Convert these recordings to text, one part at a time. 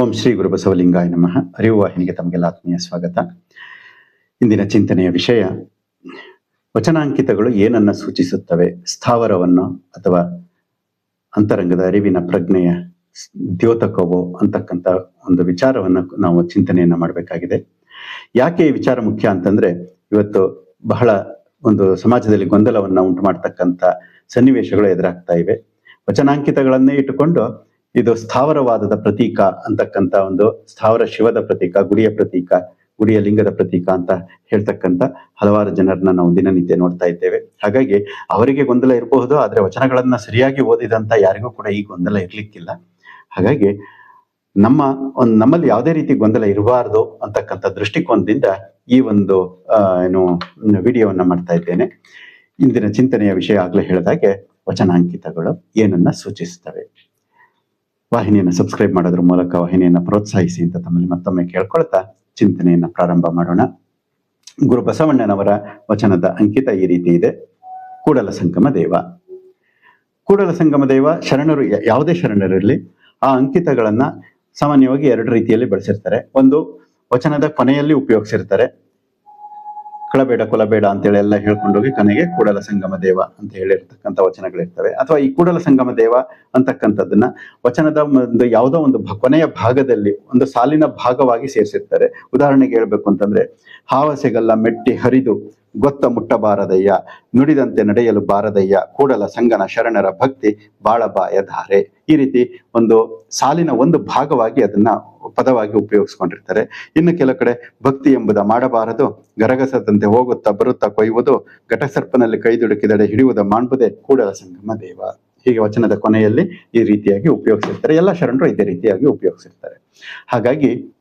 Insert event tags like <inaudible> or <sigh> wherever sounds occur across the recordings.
ಓಂ ಶ್ರೀ ಗುರು ಬಸವಲಿಂಗಾಯ ನಮಃ. ಅರಿವು ವಾಹಿನಿಗೆ ತಮಗೆಲ್ಲ ಆತ್ಮೀಯ ಸ್ವಾಗತ. ಇಂದಿನ ಚಿಂತನೆಯ ವಿಷಯ, ವಚನಾಂಕಿತಗಳು ಏನನ್ನ ಸೂಚಿಸುತ್ತವೆ? ಸ್ಥಾವರವನ್ನು ಅಥವಾ ಅಂತರಂಗದ ಅರಿವಿನ ಪ್ರಜ್ಞೆಯ ದ್ಯೋತಕವೋ ಅಂತಕ್ಕಂಥ ಒಂದು ವಿಚಾರವನ್ನು ನಾವು ಚಿಂತನೆಯನ್ನ ಮಾಡಬೇಕಾಗಿದೆ. ಯಾಕೆ ಈ ವಿಚಾರ ಮುಖ್ಯ ಅಂತಂದ್ರೆ, ಇವತ್ತು ಬಹಳ ಒಂದು ಸಮಾಜದಲ್ಲಿ ಗೊಂದಲವನ್ನ ಉಂಟು ಮಾಡ್ತಕ್ಕಂಥ ಸನ್ನಿವೇಶಗಳು ಎದುರಾಗ್ತಾ ಇವೆ. ವಚನಾಂಕಿತಗಳನ್ನೇ ಇಟ್ಟುಕೊಂಡು ಇದು ಸ್ಥಾವರವಾದದ ಪ್ರತೀಕ ಅಂತಕ್ಕಂಥ ಒಂದು ಸ್ಥಾವರ ಶಿವದ ಪ್ರತೀಕ, ಗುಡಿಯ ಪ್ರತೀಕ, ಗುಡಿಯ ಲಿಂಗದ ಪ್ರತೀಕ ಅಂತ ಹೇಳ್ತಕ್ಕಂಥ ಹಲವಾರು ಜನರನ್ನ ನಾವು ದಿನನಿತ್ಯ ನೋಡ್ತಾ ಇದ್ದೇವೆ. ಹಾಗಾಗಿ ಅವರಿಗೆ ಗೊಂದಲ ಇರಬಹುದು, ಆದ್ರೆ ವಚನಗಳನ್ನ ಸರಿಯಾಗಿ ಓದಿದಂತ ಯಾರಿಗೂ ಕೂಡ ಈ ಗೊಂದಲ ಇರ್ಲಿಕ್ಕಿಲ್ಲ. ಹಾಗಾಗಿ ನಮ್ಮ ಒಂದ್ ನಮ್ಮಲ್ಲಿ ಯಾವುದೇ ರೀತಿ ಗೊಂದಲ ಇರಬಾರದು ಅಂತಕ್ಕಂಥ ದೃಷ್ಟಿಕೋನದಿಂದ ಈ ಒಂದು ಏನು, ವಿಡಿಯೋವನ್ನ ಮಾಡ್ತಾ ಇದ್ದೇನೆ. ಇಂದಿನ ಚಿಂತನೆಯ ವಿಷಯ ಆಗ್ಲೇ ಹೇಳಿದಾಗೆ ವಚನಾಂಕಿತಗಳು ಏನನ್ನ ಸೂಚಿಸ್ತವೆ ವಾಹಿನಿಯನ್ನು ಸಬ್ಸ್ಕ್ರೈಬ್ ಮಾಡೋದ್ರ ಮೂಲಕ ವಾಹಿನಿಯನ್ನ ಪ್ರೋತ್ಸಾಹಿಸಿ ಅಂತ ತಮ್ಮಲ್ಲಿ ಮತ್ತೊಮ್ಮೆ ಕೇಳ್ಕೊಳ್ತಾ ಚಿಂತನೆಯನ್ನ ಪ್ರಾರಂಭ ಮಾಡೋಣ. ಗುರು ಬಸವಣ್ಣನವರ ವಚನದ ಅಂಕಿತ ಈ ರೀತಿ ಇದೆ. ಕೂಡಲ ಸಂಗಮ ದೇವ. ಕೂಡಲ ಸಂಗಮ ದೇವ ಶರಣರು ಯಾವುದೇ ಶರಣರಿರಲಿ ಆ ಅಂಕಿತಗಳನ್ನ ಸಾಮಾನ್ಯವಾಗಿ ಎರಡು ರೀತಿಯಲ್ಲಿ ಬಳಸಿರ್ತಾರೆ. ಒಂದು ವಚನದ ಕೊನೆಯಲ್ಲಿ ಉಪಯೋಗಿಸಿರ್ತಾರೆ. ಕಳಬೇಡ ಕೊಲಬೇಡ ಅಂತೇಳಿ ಎಲ್ಲ ಹೇಳ್ಕೊಂಡೋಗಿ ಕೊನೆಗೆ ಕೂಡಲ ಸಂಗಮ ದೇವ ಅಂತ ಹೇಳಿರ್ತಕ್ಕಂಥ ವಚನಗಳಿರ್ತವೆ. ಅಥವಾ ಈ ಕೂಡಲ ಸಂಗಮ ದೇವ ಅಂತಕ್ಕಂಥದ್ದನ್ನ ವಚನದ ಒಂದು ಯಾವುದೋ ಒಂದು ಕೊನೆಯ ಭಾಗದಲ್ಲಿ ಒಂದು ಸಾಲಿನ ಭಾಗವಾಗಿ ಸೇರಿಸಿರ್ತಾರೆ. ಉದಾಹರಣೆಗೆ ಹೇಳ್ಬೇಕು ಅಂತಂದ್ರೆ, ಹಾವಸೆಗಲ್ಲ ಮೆಟ್ಟಿ ಹರಿದು ಗೊತ್ತ ಮುಟ್ಟಬಾರದಯ್ಯ, ನುಡಿದಂತೆ ನಡೆಯಲು ಬಾರದಯ್ಯ, ಕೂಡಲ ಸಂಗನ ಶರಣರ ಭಕ್ತಿ ಬಾಳಬಾಯ ಧಾರೆ ಈ ರೀತಿ ಒಂದು ಸಾಲಿನ ಒಂದು ಭಾಗವಾಗಿ ಅದನ್ನ ಪದವಾಗಿ ಉಪಯೋಗಿಸ್ಕೊಂಡಿರ್ತಾರೆ. ಇನ್ನು ಕೆಲ ಕಡೆ ಭಕ್ತಿ ಎಂಬುದ ಮಾಡಬಾರದು, ಗರಗಸದಂತೆ ಹೋಗುತ್ತಾ ಬರುತ್ತಾ ಕೊಯ್ಯುವುದು, ಘಟಸರ್ಪನಲ್ಲಿ ಕೈದುಡುಕಿದಡೆ ಹಿಡಿಯುವುದ ಮಾಡ್ಬುದೇ ಕೂಡಲ ಸಂಗಮ ದೇವ. ಹೀಗೆ ವಚನದ ಕೊನೆಯಲ್ಲಿ ಈ ರೀತಿಯಾಗಿ ಉಪಯೋಗಿಸಿರ್ತಾರೆ. ಎಲ್ಲ ಶರಣರು ಇದೇ ರೀತಿಯಾಗಿ ಉಪಯೋಗಿಸಿರ್ತಾರೆ. ಹಾಗಾಗಿ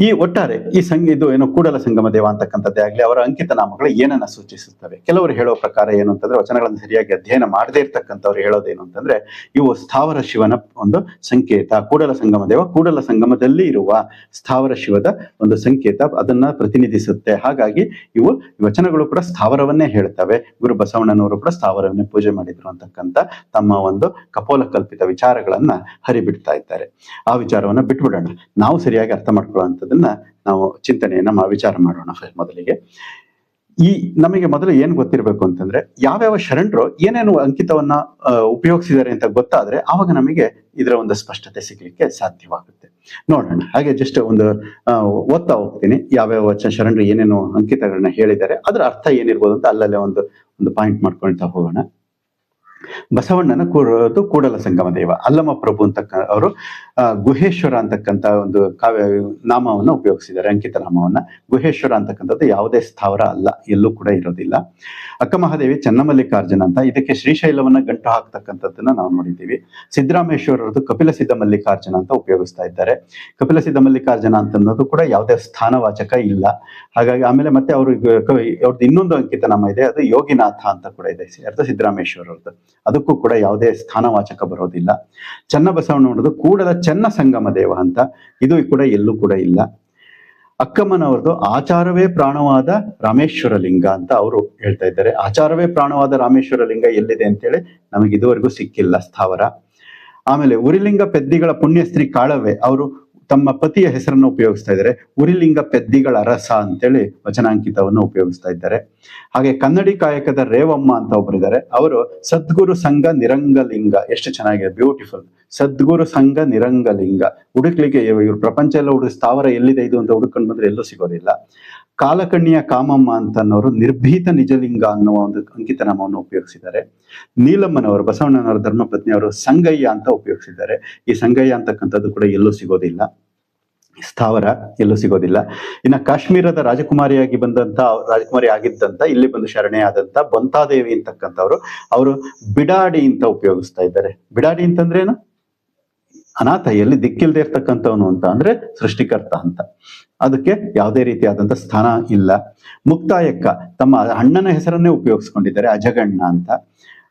ಈ ಒಟ್ಟಾರೆ ಈ ಸಂಘ ಇದು ಏನು ಕೂಡಲ ಸಂಗಮ ದೇವ ಅಂತಕ್ಕಂಥದ್ದೇ ಆಗಲಿ, ಅವರ ಅಂಕಿತ ನಾಮಗಳು ಏನನ್ನ ಸೂಚಿಸುತ್ತವೆ? ಕೆಲವರು ಹೇಳೋ ಪ್ರಕಾರ ಏನು ಅಂತಂದ್ರೆ ವಚನಗಳನ್ನು ಸರಿಯಾಗಿ ಅಧ್ಯಯನ ಮಾಡದೇ ಇರ್ತಕ್ಕಂಥವ್ರು ಹೇಳೋದೇನು ಅಂತಂದ್ರೆ, ಇವು ಸ್ಥಾವರ ಶಿವನ ಒಂದು ಸಂಕೇತ, ಕೂಡಲ ಸಂಗಮ ದೇವ ಕೂಡಲ ಸಂಗಮದಲ್ಲಿ ಇರುವ ಸ್ಥಾವರ ಶಿವದ ಒಂದು ಸಂಕೇತ ಅದನ್ನ ಪ್ರತಿನಿಧಿಸುತ್ತೆ. ಹಾಗಾಗಿ ಇವು ವಚನಗಳು ಕೂಡ ಸ್ಥಾವರವನ್ನೇ ಹೇಳ್ತವೆ. ಗುರು ಬಸವಣ್ಣನವರು ಕೂಡ ಸ್ಥಾವರವನ್ನೇ ಪೂಜೆ ಮಾಡಿದ್ರು ಅಂತಕ್ಕಂಥ ತಮ್ಮ ಒಂದು ಕಪೋಲ ಕಲ್ಪಿತ ವಿಚಾರಗಳನ್ನ ಹರಿಬಿಡ್ತಾ ಇದ್ದಾರೆ. ಆ ವಿಚಾರವನ್ನ ಬಿಟ್ಬಿಡೋಣ. ನಾವು ಸರಿಯಾಗಿ ಅರ್ಥ ಮಾಡ್ಕೊಳ್ಳುವಂಥದ್ದನ್ನ ನಾವು ಚಿಂತನೆಯನ್ನ ವಿಚಾರ ಮಾಡೋಣ ಮೊದಲಿಗೆ. ಈ ನಮಗೆ ಮೊದಲು ಏನ್ ಗೊತ್ತಿರಬೇಕು ಅಂತಂದ್ರೆ, ಯಾವ್ಯಾವ ಶರಣರು ಏನೇನು ಅಂಕಿತವನ್ನ ಉಪಯೋಗಿಸಿದ್ದಾರೆ ಅಂತ ಗೊತ್ತಾದ್ರೆ ಆವಾಗ ನಮಗೆ ಇದರ ಒಂದು ಸ್ಪಷ್ಟತೆ ಸಿಗ್ಲಿಕ್ಕೆ ಸಾಧ್ಯವಾಗುತ್ತೆ. ನೋಡೋಣ. ಹಾಗೆ ಜಸ್ಟ್ ಒಂದು ಓದ್ತಾ ಹೋಗ್ತೀನಿ. ಯಾವ್ಯಾವ ಶರಣರು ಏನೇನು ಅಂಕಿತಗಳನ್ನ ಹೇಳಿದ್ದಾರೆ, ಅದರ ಅರ್ಥ ಏನಿರ್ಬೋದು ಅಂತ ಅಲ್ಲಲ್ಲೇ ಒಂದು ಒಂದು ಪಾಯಿಂಟ್ ಮಾಡ್ಕೊಳ್ತಾ ಹೋಗೋಣ. ಬಸವಣ್ಣನ ಕೂರೋದು ಕೂಡಲ ಸಂಗಮ ದೇವ ಅಲ್ಲಮ ಪ್ರಭು ಅಂತ ಅವರು ಗುಹೇಶ್ವರ ಅಂತಕ್ಕಂಥ ಒಂದು ಕಾವ್ಯ, ನಾಮವನ್ನ ಉಪಯೋಗಿಸಿದ್ದಾರೆ, ಅಂಕಿತ ನಾಮವನ್ನ. ಗುಹೇಶ್ವರ ಅಂತಕ್ಕಂಥದ್ದು ಯಾವುದೇ ಸ್ಥಾವರ ಅಲ್ಲ, ಎಲ್ಲೂ ಕೂಡ ಇರೋದಿಲ್ಲ. ಅಕ್ಕ ಮಹಾದೇವಿ ಚನ್ನಮಲ್ಲಿಕಾರ್ಜುನ ಅಂತ, ಇದಕ್ಕೆ ಶ್ರೀಶೈಲವನ್ನ ಗಂಟು ಹಾಕ್ತಕ್ಕಂಥದ್ದನ್ನ ನಾವು ನೋಡಿದ್ದೀವಿ. ಸಿದ್ದರಾಮೇಶ್ವರರದು ಕಪಿಲ ಸಿದ್ಧ ಮಲ್ಲಿಕಾರ್ಜುನ ಅಂತ ಉಪಯೋಗಿಸ್ತಾ ಇದ್ದಾರೆ. ಕಪಿಲ ಸಿದ್ಧ ಮಲ್ಲಿಕಾರ್ಜುನ ಅಂತ ಅನ್ನೋದು ಕೂಡ ಯಾವುದೇ ಸ್ಥಾನವಾಚಕ ಇಲ್ಲ. ಹಾಗಾಗಿ ಆಮೇಲೆ ಮತ್ತೆ ಅವರು ಅವ್ರದ್ದು ಇನ್ನೊಂದು ಅಂಕಿತ ನಾಮ ಇದೆ, ಅದು ಯೋಗಿನಾಥ ಅಂತ ಕೂಡ ಇದೆ ಅರ್ಥ ಸಿದ್ದರಾಮೇಶ್ವರರದ್ದು. ಅದಕ್ಕೂ ಕೂಡ ಯಾವುದೇ ಸ್ಥಾನವಾಚಕ ಬರೋದಿಲ್ಲ. ಚನ್ನಬಸವಣ್ಣನವ್ರದ್ದು ಕೂಡಲ ಚೆನ್ನ ಸಂಗಮ ದೇವ ಅಂತ. ಇದು ಕೂಡ ಎಲ್ಲೂ ಕೂಡ ಇಲ್ಲ. ಅಕ್ಕಮ್ಮನವ್ರದ್ದು ಆಚಾರವೇ ಪ್ರಾಣವಾದ ರಾಮೇಶ್ವರ ಲಿಂಗ ಅಂತ ಅವರು ಹೇಳ್ತಾ ಇದ್ದಾರೆ. ಆಚಾರವೇ ಪ್ರಾಣವಾದ ರಾಮೇಶ್ವರ ಲಿಂಗ ಎಲ್ಲಿದೆ ಅಂತೇಳಿ ನಮಗೆ ಇದುವರೆಗೂ ಸಿಕ್ಕಿಲ್ಲ ಸ್ಥಾವರ. ಆಮೇಲೆ ಉರಿಲಿಂಗ ಪೆದ್ದಿಗಳ ಪುಣ್ಯಸ್ತ್ರೀ ಕಾಳವೆ ಅವರು ತಮ್ಮ ಪತಿಯ ಹೆಸರನ್ನು ಉಪಯೋಗಿಸ್ತಾ ಇದ್ದಾರೆ. ಉರಿಲಿಂಗ ಪೆದ್ದಿಗಳ ರಸ ಅಂತೇಳಿ ವಚನಾಂಕಿತವನ್ನು ಉಪಯೋಗಿಸ್ತಾ ಇದ್ದಾರೆ. ಹಾಗೆ ಕನ್ನಡಿ ಕಾಯಕದ ರೇವಮ್ಮ ಅಂತ ಒಬ್ಬರಿದ್ದಾರೆ ಅವರು ಸದ್ಗುರು ಸಂಘ ನಿರಂಗಲಿಂಗ. ಎಷ್ಟು ಚೆನ್ನಾಗಿದೆ ಬ್ಯೂಟಿಫುಲ್ ಸದ್ಗುರು ಸಂಘ ನಿರಂಗಲಿಂಗ. ಹುಡುಕ್ಲಿಕ್ಕೆ ಇವರು ಪ್ರಪಂಚ ಎಲ್ಲ ಹುಡುಗ ಸ್ಥಾವರ ಎಲ್ಲಿದೆ ಇದು ಅಂತ ಹುಡುಕೊಂಡು ಬಂದ್ರೆ ಎಲ್ಲೂ ಸಿಗೋದಿಲ್ಲ. ಕಾಲಕಣ್ಣಿಯ ಕಾಮಮ್ಮ ಅಂತ ಅನ್ನೋರು ನಿರ್ಭೀತ ನಿಜಲಿಂಗ ಅನ್ನುವ ಒಂದು ಅಂಕಿತ ನಾಮವನ್ನು ಉಪಯೋಗಿಸಿದ್ದಾರೆ. ನೀಲಮ್ಮನವರು, ಬಸವಣ್ಣನವರ ಧರ್ಮಪತ್ನಿ ಅವರು ಸಂಗಯ್ಯ ಅಂತ ಉಪಯೋಗಿಸಿದ್ದಾರೆ. ಈ ಸಂಗಯ್ಯ ಅಂತಕ್ಕಂಥದ್ದು ಕೂಡ ಎಲ್ಲೂ ಸಿಗೋದಿಲ್ಲ. ಸ್ಥಾವರ ಎಲ್ಲೂ ಸಿಗೋದಿಲ್ಲ. ಇನ್ನ ಕಾಶ್ಮೀರದ ರಾಜಕುಮಾರಿಯಾಗಿ ಬಂದಂತ, ರಾಜಕುಮಾರಿ ಆಗಿದ್ದಂತ, ಇಲ್ಲಿ ಬಂದು ಶರಣೆಯಾದಂತ ಬೊಂತಾದೇವಿ ಅಂತಕ್ಕಂಥವ್ರು, ಅವರು ಬಿಡಾಡಿ ಅಂತ ಉಪಯೋಗಿಸ್ತಾ ಇದ್ದಾರೆ. ಬಿಡಾಡಿ ಅಂತಂದ್ರೆ ಏನು? ಅನಾಥ ಎಲ್ಲಿ ದಿಕ್ಕಿಲ್ದೇ ಇರ್ತಕ್ಕಂಥವನು ಅಂತ ಅಂದ್ರೆ ಸೃಷ್ಟಿಕರ್ತ ಅಂತ. ಅದಕ್ಕೆ ಯಾವುದೇ ರೀತಿಯಾದಂಥ ಸ್ಥಾನ ಇಲ್ಲ. ಮುಕ್ತಾಯಕ್ಕ ತಮ್ಮ ಅಣ್ಣನ ಹೆಸರನ್ನೇ ಉಪಯೋಗಿಸ್ಕೊಂಡಿದ್ದಾರೆ, ಅಜಗಣ್ಣ ಅಂತ.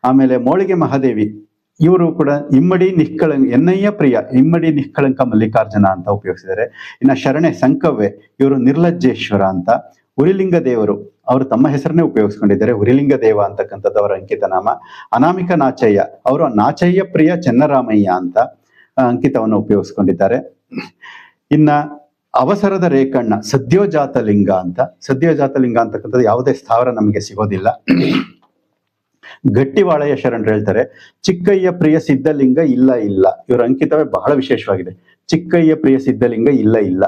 ಆಮೇಲೆ ಮೋಳಿಗೆ ಮಹಾದೇವಿ, ಇವರು ಕೂಡ ಇಮ್ಮಡಿ ನಿಷ್ಕಳಂಕ ಎನ್ನಯ್ಯ ಪ್ರಿಯ, ಇಮ್ಮಡಿ ನಿಷ್ಕಳಂಕ ಮಲ್ಲಿಕಾರ್ಜುನ ಅಂತ ಉಪಯೋಗಿಸಿದ್ದಾರೆ. ಇನ್ನ ಶರಣೆ ಸಂಕವ್ವೆ ಇವರು ನಿರ್ಲಜ್ಜೇಶ್ವರ ಅಂತ. ಉರಿಲಿಂಗ ದೇವರು, ಅವರು ತಮ್ಮ ಹೆಸರನ್ನೇ ಉಪಯೋಗಿಸ್ಕೊಂಡಿದ್ದಾರೆ ಉರಿಲಿಂಗ ದೇವ ಅಂತಕ್ಕಂಥದ್ದು ಅವರ ಅಂಕಿತ ನಾಮ ಅನಾಮಿಕ ನಾಚಯ್ಯ, ಅವರು ನಾಚಯ್ಯ ಪ್ರಿಯ ಚೆನ್ನರಾಮಯ್ಯ ಅಂತ. ಅಂಕಿತವನ್ನು ಉಪಯೋಗಿಸ್ಕೊಂಡಿದ್ದಾರೆ. ಇನ್ನ ಅವಸರದ ರೇಖಣ್ಣ ಸದ್ಯೋಜಾತ ಲಿಂಗ ಅಂತ ಸದ್ಯೋಜಾತ ಲಿಂಗ ಅಂತಕ್ಕಂಥದ್ದು ಯಾವುದೇ ಸ್ಥಾವರ ನಮಗೆ ಸಿಗೋದಿಲ್ಲ. ಗಟ್ಟಿವಾಳಯ್ಯ ಶರಣರು ಹೇಳ್ತಾರೆ, ಚಿಕ್ಕಯ್ಯ ಪ್ರಿಯ ಸಿದ್ಧಲಿಂಗ ಇಲ್ಲ ಇಲ್ಲ. ಇವರ ಅಂಕಿತವೇ ಬಹಳ ವಿಶೇಷವಾಗಿದೆ. ಚಿಕ್ಕಯ್ಯ ಪ್ರಿಯ ಸಿದ್ಧಲಿಂಗ ಇಲ್ಲ ಇಲ್ಲ.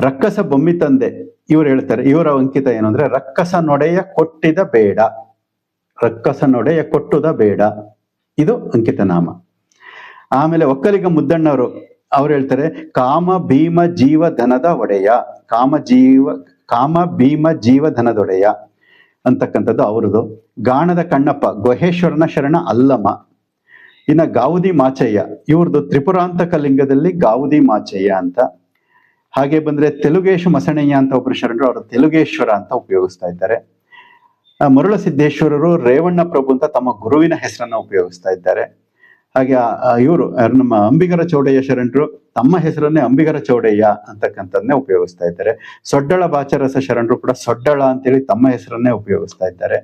ರಕ್ಕಸ ಬೊಮ್ಮಿ ತಂದೆ, ಇವ್ರು ಹೇಳ್ತಾರೆ, ಇವರ ಅಂಕಿತ ಏನು ಅಂದ್ರೆ, ರಕ್ಕಸ ನೊಡೆಯ ಕೊಟ್ಟಿದ ಬೇಡ. ರಕ್ಕಸ ನೊಡೆಯ ಕೊಟ್ಟುದ ಬೇಡ. ಇದು ಅಂಕಿತ ನಾಮ ಆಮೇಲೆ ಒಕ್ಕಲಿಗ ಮುದ್ದಣ್ಣವರು, ಅವ್ರು ಹೇಳ್ತಾರೆ, ಕಾಮ ಭೀಮ ಜೀವ ಧನದ ಒಡೆಯ, ಕಾಮ ಜೀವ, ಕಾಮ ಭೀಮ ಜೀವ ಧನದೊಡೆಯ ಅಂತಕ್ಕಂಥದ್ದು ಅವರದು ಗಾಣದ ಕಣ್ಣಪ್ಪ, ಗುಹೇಶ್ವರನ ಶರಣ ಅಲ್ಲಮ ಇನ್ನ ಗಾವುದಿ ಮಾಚಯ್ಯ ಇವ್ರದ್ದು ತ್ರಿಪುರಾಂತಕ ಲಿಂಗದಲ್ಲಿ ಗಾವುದಿ ಮಾಚಯ್ಯ ಅಂತ. ಹಾಗೆ ಬಂದ್ರೆ ತೆಲುಗೇಶು ಮಸಣಯ್ಯ ಅಂತ ಒಬ್ರು ಶರಣರು, ಅವರು ತೆಲುಗೇಶ್ವರ ಅಂತ ಉಪಯೋಗಿಸ್ತಾ ಇದ್ದಾರೆ. ಮರುಳಸಿದ್ದೇಶ್ವರರು ಮರುಳ ಸಿದ್ದೇಶ್ವರರು ರೇವಣ್ಣ ಪ್ರಭು ಅಂತ ತಮ್ಮ ಗುರುವಿನ ಹೆಸರನ್ನ ಉಪಯೋಗಿಸ್ತಾ ಇದ್ದಾರೆ. ಹಾಗೆ ಇವರು ನಮ್ಮ ಅಂಬಿಗರ ಚೌಡಯ್ಯ ಶರಣರು, ತಮ್ಮ ಹೆಸರನ್ನೇ ಅಂಬಿಗರ ಚೌಡಯ್ಯ ಅಂತಕ್ಕಂಥದ್ದನ್ನೇ ಉಪಯೋಗಿಸ್ತಾ ಇದ್ದಾರೆ. ಸೊಡ್ಡಳ ಬಾಚರಸ ಶರಣರು ಕೂಡ ಸೊಡ್ಡಳ ಅಂತೇಳಿ ತಮ್ಮ ಹೆಸರನ್ನೇ ಉಪಯೋಗಿಸ್ತಾ ಇದ್ದಾರೆ.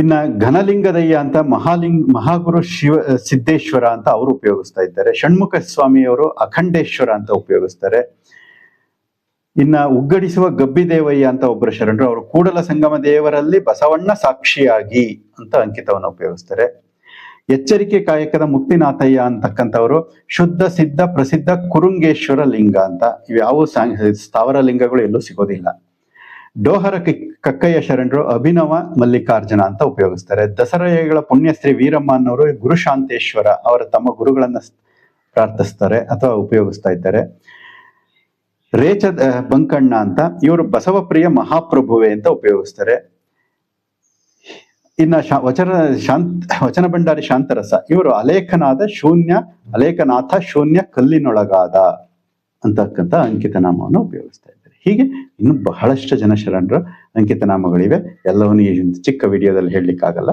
ಇನ್ನ ಘನಲಿಂಗದಯ್ಯ ಅಂತ ಮಹಾಲಿಂಗ್, ಮಹಾಗುರು ಶಿವ, ಸಿದ್ದೇಶ್ವರ ಅಂತ ಅವರು ಉಪಯೋಗಿಸ್ತಾ ಇದ್ದಾರೆ. ಷಣ್ಮುಖ ಸ್ವಾಮಿಯವರು ಅಖಂಡೇಶ್ವರ ಅಂತ ಉಪಯೋಗಿಸ್ತಾರೆ. ಇನ್ನ ಉಗ್ಗಡಿಸುವ ಗಬ್ಬಿದೇವಯ್ಯ ಅಂತ ಒಬ್ಬರು ಶರಣರು, ಅವರು ಕೂಡಲ ಸಂಗಮ ದೇವರಲ್ಲಿ ಬಸವಣ್ಣ ಸಾಕ್ಷಿಯಾಗಿ ಅಂತ ಅಂಕಿತವನ್ನು ಉಪಯೋಗಿಸ್ತಾರೆ. ಎಚ್ಚರಿಕೆ ಕಾಯಕದ ಮುಕ್ತಿನಾಥಯ್ಯ ಅಂತಕ್ಕಂಥವರು, ಶುದ್ಧ, ಸಿದ್ಧ, ಪ್ರಸಿದ್ಧ ಕುರುಂಗೇಶ್ವರ ಲಿಂಗ ಅಂತ. ಇವ್ಯಾವ ಸ್ಥಾವರ ಲಿಂಗಗಳು ಎಲ್ಲೂ ಸಿಗೋದಿಲ್ಲ. ಡೋಹರ ಕಕ್ಕಯ್ಯ ಶರಣರು ಅಭಿನವ ಮಲ್ಲಿಕಾರ್ಜುನ ಅಂತ ಉಪಯೋಗಿಸ್ತಾರೆ. ದಸರೆಗಳ ಪುಣ್ಯಶ್ರೀ ವೀರಮ್ಮ ಅನ್ನೋರು ಗುರುಶಾಂತೇಶ್ವರ ಅವರ ತಮ್ಮ ಗುರುಗಳನ್ನ ಪ್ರಾರ್ಥಿಸ್ತಾರೆ ಅಥವಾ ಉಪಯೋಗಿಸ್ತಾ ಇದ್ದಾರೆ. ರೇಚ ಬಂಕಣ್ಣ ಅಂತ ಇವರು ಬಸವಪ್ರಿಯ ಮಹಾಪ್ರಭುವೆ ಅಂತ ಉಪಯೋಗಿಸ್ತಾರೆ. ಇನ್ನ ಶಾ, ವಚನ, ಶಾಂತ, ವಚನ ಭಂಡಾರಿ ಶಾಂತರಸ, ಇವರು ಅಲೇಖನಾದ ಶೂನ್ಯ, ಅಲೇಖನಾಥ ಶೂನ್ಯ ಕಲ್ಲಿನೊಳಗಾದ ಅಂತಕ್ಕಂಥ ಅಂಕಿತನಾಮವನ್ನು ಉಪಯೋಗಿಸ್ತಾ ಇದ್ದಾರೆ. ಹೀಗೆ ಇನ್ನು ಬಹಳಷ್ಟು ಜನ ಶರಣರ ಅಂಕಿತನಾಮಗಳಿವೆ. ಎಲ್ಲವನ್ನು ಈ ಚಿಕ್ಕ ವಿಡಿಯೋದಲ್ಲಿ ಹೇಳಲಿಕ್ಕಾಗಲ್ಲ.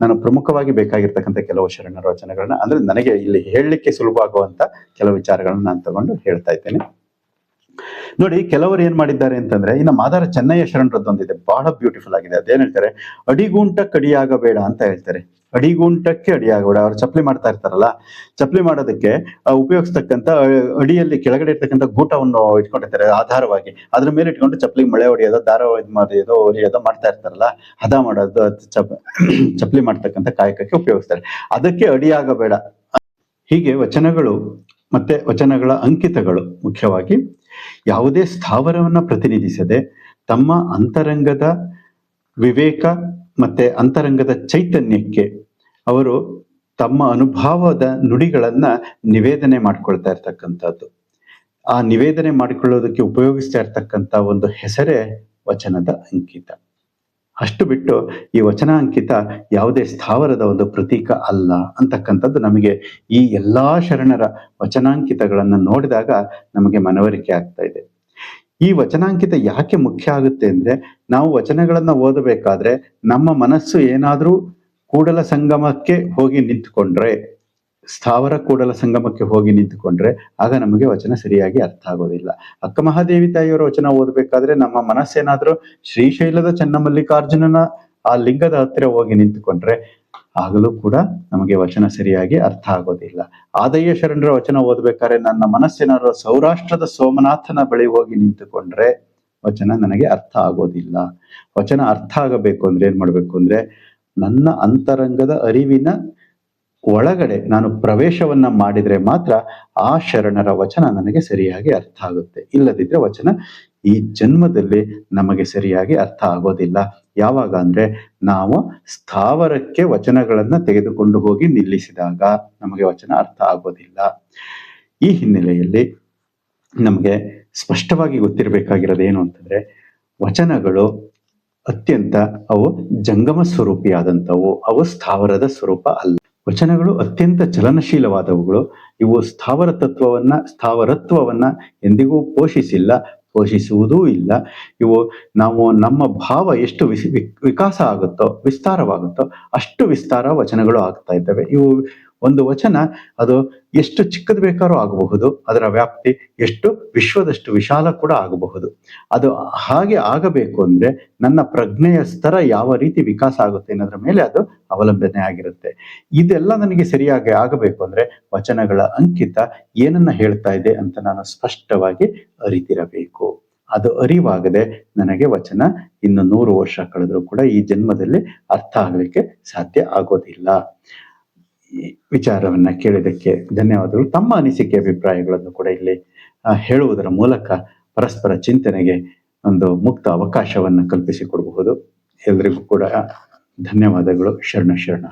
ನಾನು ಪ್ರಮುಖವಾಗಿ ಬೇಕಾಗಿರ್ತಕ್ಕಂಥ ಕೆಲವು ಶರಣರ ವಚನಗಳನ್ನ, ಅಂದ್ರೆ ನನಗೆ ಇಲ್ಲಿ ಹೇಳಲಿಕ್ಕೆ ಸುಲಭ ಆಗುವಂತ ಕೆಲವು ವಿಚಾರಗಳನ್ನ ನಾನು ತಗೊಂಡು ಹೇಳ್ತಾ ಇದ್ದೇನೆ. ನೋಡಿ, ಕೆಲವರು ಏನ್ ಮಾಡಿದ್ದಾರೆ ಅಂತಂದ್ರೆ, ಇನ್ನು ಮಾದಾರ ಚೆನ್ನಯ್ಯ ಶರಣರದ್ದೊಂದಿದೆ, ಬಹಳ ಬ್ಯೂಟಿಫುಲ್ ಆಗಿದೆ. ಅದೇನ್ ಹೇಳ್ತಾರೆ? ಅಡಿಗುಂಟ ಕಡಿಯಾಗಬೇಡ ಅಂತ ಹೇಳ್ತಾರೆ. ಅಡಿಗುಂಟಕ್ಕೆ ಅಡಿಯಾಗಬೇಡ. ಅವ್ರು ಚಪ್ಪಲಿ ಮಾಡ್ತಾ ಇರ್ತಾರಲ್ಲ, ಚಪ್ಪಲಿ ಮಾಡೋದಕ್ಕೆ ಉಪಯೋಗಿಸ್ತಕ್ಕಂಥ ಅಡಿಯಲ್ಲಿ ಕೆಳಗಡೆ ಇರ್ತಕ್ಕಂಥ ಗೂಟವನ್ನು ಇಟ್ಕೊಂಡಿರ್ತಾರೆ, ಆಧಾರವಾಗಿ. ಅದ್ರ ಮೇಲೆ ಇಟ್ಕೊಂಡು ಚಪ್ಪಲಿ ಮಳೆ ಹೊಡೆಯೋದು, ದಾರ ಮಾಡೋದು ಹೊಲಿಯೋದು ಮಾಡ್ತಾ ಇರ್ತಾರಲ್ಲ, ಹದ ಮಾಡೋದು ಚಪ್, <clears throat> ಚಪ್ಪಲಿ ಮಾಡ್ತಕ್ಕಂಥ ಕಾಯಕಕ್ಕೆ ಉಪಯೋಗಿಸ್ತಾರೆ. ಅದಕ್ಕೆ ಅಡಿಯಾಗಬೇಡ. ಹೀಗೆ ವಚನಗಳು ಮತ್ತೆ ವಚನಗಳ ಅಂಕಿತಗಳು ಮುಖ್ಯವಾಗಿ ಯಾವುದೇ ಸ್ಥಾವರವನ್ನ ಪ್ರತಿನಿಧಿಸದೆ ತಮ್ಮ ಅಂತರಂಗದ ವಿವೇಕ ಮತ್ತೆ ಅಂತರಂಗದ ಚೈತನ್ಯಕ್ಕೆ ಅವರು ತಮ್ಮ ಅನುಭವದ ನುಡಿಗಳನ್ನ ನಿವೇದನೆ ಮಾಡ್ಕೊಳ್ತಾ ಇರ್ತಕ್ಕಂಥದ್ದು. ಆ ನಿವೇದನೆ ಮಾಡಿಕೊಳ್ಳೋದಕ್ಕೆ ಉಪಯೋಗಿಸ್ತಾ ಇರ್ತಕ್ಕಂಥ ಒಂದು ಹೆಸರೇ ವಚನದ ಅಂಕಿತ. ಅಷ್ಟು ಬಿಟ್ಟು ಈ ವಚನಾಂಕಿತ ಯಾವುದೇ ಸ್ಥಾವರದ ಒಂದು ಪ್ರತೀಕ ಅಲ್ಲ ಅಂತಕ್ಕಂಥದ್ದು ನಮಗೆ ಈ ಎಲ್ಲಾ ಶರಣರ ವಚನಾಂಕಿತಗಳನ್ನು ನೋಡಿದಾಗ ನಮಗೆ ಮನವರಿಕೆ ಆಗ್ತಾ ಇದೆ. ಈ ವಚನಾಂಕಿತ ಯಾಕೆ ಮುಖ್ಯ ಆಗುತ್ತೆ ಅಂದ್ರೆ ನಾವು ವಚನಗಳನ್ನ ಓದಬೇಕಾದ್ರೆ ನಮ್ಮ ಮನಸ್ಸು ಏನಾದ್ರೂ ಕೂಡಲ ಸಂಗಮಕ್ಕೆ ಹೋಗಿ ನಿಂತುಕೊಂಡ್ರೆ ಸ್ಥಾವರ ಕೂಡಲ ಸಂಗಮಕ್ಕೆ ಹೋಗಿ ನಿಂತುಕೊಂಡ್ರೆ ಆಗ ನಮಗೆ ವಚನ ಸರಿಯಾಗಿ ಅರ್ಥ ಆಗೋದಿಲ್ಲ. ಅಕ್ಕ ಮಹಾದೇವಿ ತಾಯಿಯವರ ವಚನ ಓದಬೇಕಾದ್ರೆ ನಮ್ಮ ಮನಸ್ಸೇನಾದ್ರೂ ಶ್ರೀಶೈಲದ ಚನ್ನಮಲ್ಲಿಕಾರ್ಜುನನ ಆ ಲಿಂಗದ ಹತ್ತಿರ ಹೋಗಿ ನಿಂತುಕೊಂಡ್ರೆ ಆಗಲೂ ಕೂಡ ನಮಗೆ ವಚನ ಸರಿಯಾಗಿ ಅರ್ಥ ಆಗೋದಿಲ್ಲ. ಆದಯ್ಯ ಶರಣರ ವಚನ ಓದ್ಬೇಕಾದ್ರೆ ನನ್ನ ಮನಸ್ಸೇನಾದ್ರೂ ಸೌರಾಷ್ಟ್ರದ ಸೋಮನಾಥನ ಬಳಿ ಹೋಗಿ ನಿಂತುಕೊಂಡ್ರೆ ವಚನ ನನಗೆ ಅರ್ಥ ಆಗೋದಿಲ್ಲ. ವಚನ ಅರ್ಥ ಆಗಬೇಕು ಅಂದ್ರೆ ಏನ್ ಮಾಡ್ಬೇಕು ಅಂದ್ರೆ ನನ್ನ ಅಂತರಂಗದ ಅರಿವಿನ ಒಳಗಡೆ ನಾನು ಪ್ರವೇಶವನ್ನ ಮಾಡಿದ್ರೆ ಮಾತ್ರ ಆ ಶರಣರ ವಚನ ನನಗೆ ಸರಿಯಾಗಿ ಅರ್ಥ ಆಗುತ್ತೆ. ಇಲ್ಲದಿದ್ರೆ ವಚನ ಈ ಜನ್ಮದಲ್ಲಿ ನಮಗೆ ಸರಿಯಾಗಿ ಅರ್ಥ ಆಗೋದಿಲ್ಲ. ಯಾವಾಗ ಅಂದ್ರೆ ನಾವು ಸ್ಥಾವರಕ್ಕೆ ವಚನಗಳನ್ನ ತೆಗೆದುಕೊಂಡು ಹೋಗಿ ನಿಲ್ಲಿಸಿದಾಗ ನಮಗೆ ವಚನ ಅರ್ಥ ಆಗೋದಿಲ್ಲ. ಈ ಹಿನ್ನೆಲೆಯಲ್ಲಿ ನಮಗೆ ಸ್ಪಷ್ಟವಾಗಿ ಗೊತ್ತಿರಬೇಕಾಗಿರೋದು ಏನು ಅಂತಂದ್ರೆ ವಚನಗಳು ಅತ್ಯಂತ ಅವು ಜಂಗಮ ಸ್ವರೂಪಿಯಾದಂಥವು. ಅವು ಸ್ಥಾವರದ ಸ್ವರೂಪ ಅಲ್ಲ. ವಚನಗಳು ಅತ್ಯಂತ ಚಲನಶೀಲವಾದವುಗಳು. ಇವು ಸ್ಥಾವರ ತತ್ವವನ್ನ ಸ್ಥಾವರತ್ವವನ್ನ ಎಂದಿಗೂ ಪೋಷಿಸಿಲ್ಲ, ಪೋಷಿಸುವುದೂ ಇಲ್ಲ. ಇವು ನಾವು ನಮ್ಮ ಭಾವ ಎಷ್ಟು ವಿಕಾಸ ಆಗುತ್ತೋ, ವಿಸ್ತಾರವಾಗುತ್ತೋ ಅಷ್ಟು ವಿಸ್ತಾರ ವಚನಗಳು ಆಗ್ತಾ ಇದ್ದಾವೆ. ಇವು ಒಂದು ವಚನ, ಅದು ಎಷ್ಟು ಚಿಕ್ಕದು ಬೇಕಾದ್ರೂ ಆಗಬಹುದು, ಅದರ ವ್ಯಾಪ್ತಿ ಎಷ್ಟು ವಿಶ್ವದಷ್ಟು ವಿಶಾಲ ಕೂಡ ಆಗಬಹುದು. ಅದು ಹಾಗೆ ಆಗಬೇಕು ಅಂದ್ರೆ ನನ್ನ ಪ್ರಜ್ಞೆಯ ಸ್ತರ ಯಾವ ರೀತಿ ವಿಕಾಸ ಆಗುತ್ತೆ ಅನ್ನೋದ್ರ ಮೇಲೆ ಅದು ಅವಲಂಬನೆ ಆಗಿರುತ್ತೆ. ಇದೆಲ್ಲ ನನಗೆ ಸರಿಯಾಗಿ ಆಗಬೇಕು ಅಂದ್ರೆ ವಚನಗಳ ಅಂಕಿತ ಏನನ್ನ ಹೇಳ್ತಾ ಇದೆ ಅಂತ ನಾನು ಸ್ಪಷ್ಟವಾಗಿ ಅರಿತಿರಬೇಕು. ಅದು ಅರಿವಾಗದೆ ನನಗೆ ವಚನ ಇನ್ನು ನೂರು ವರ್ಷ ಕಳೆದರೂ ಕೂಡ ಈ ಜನ್ಮದಲ್ಲಿ ಅರ್ಥ ಆಗಲಿಕ್ಕೆ ಸಾಧ್ಯ ಆಗೋದಿಲ್ಲ. ವಿಚಾರವನ್ನ ಕೇಳಿದಕ್ಕೆ ಧನ್ಯವಾದಗಳು. ತಮ್ಮ ಅನಿಸಿಕೆ, ಅಭಿಪ್ರಾಯಗಳನ್ನು ಕೂಡ ಇಲ್ಲಿ ಹೇಳುವುದರ ಮೂಲಕ ಪರಸ್ಪರ ಚಿಂತನೆಗೆ ಒಂದು ಮುಕ್ತ ಅವಕಾಶವನ್ನು ಕಲ್ಪಿಸಿಕೊಡಬಹುದು. ಎಲ್ರಿಗೂ ಕೂಡ ಧನ್ಯವಾದಗಳು. ಶರಣ ಶರಣ.